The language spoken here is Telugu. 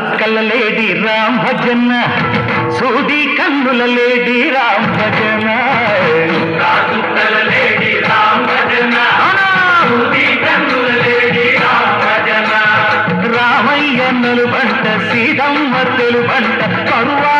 చుక్కల లేడి రామ్ భజన సూది కన్నుల లేడి రామ్ భజన. రామయ్య నలుబంట సీతమ్మ తెలుబంట పరువా